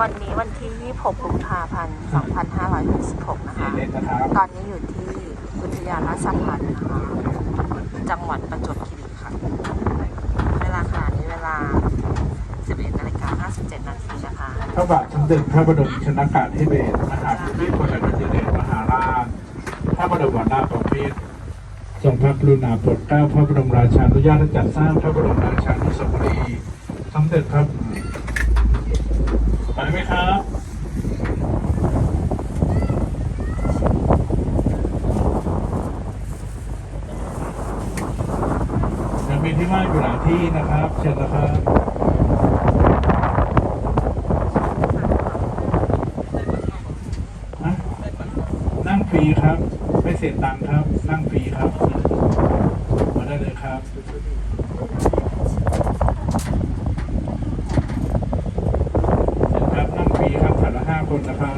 วันนี้วันที่ 26กุมภาพันธ์ 2566 นะคะเล่นนะครับตอนนี้อยู่ที่อุทยานราชพัฒน์นะคะ จังหวัดประจวบคีรีขันธ์เวลาขณะนี้เวลา 11นาฬิกา57 นาทีนะคะพระบาทสมเด็จพระบรมชนากาธิเบศรมหาภูมิพลอดุลยเดชมหาราช พระบรมวรรณาถบพิตรทรงพระกรุณาโปรดเกล้าพระบรมราชานุญาตให้จัดสร้างพระบรมราชานุสาวรีย์สมเด็จพระไปไหมครับ ที่ว่างอยู่หลายที่นะครับ เชิญนะครับฮะนั่งฟรีครับ ไม่เสียตังค์ครับ นั่งฟรีครับ มาได้เลยครับเชิญครับนั่งฟรีครับถัดละห้าคนนะครับ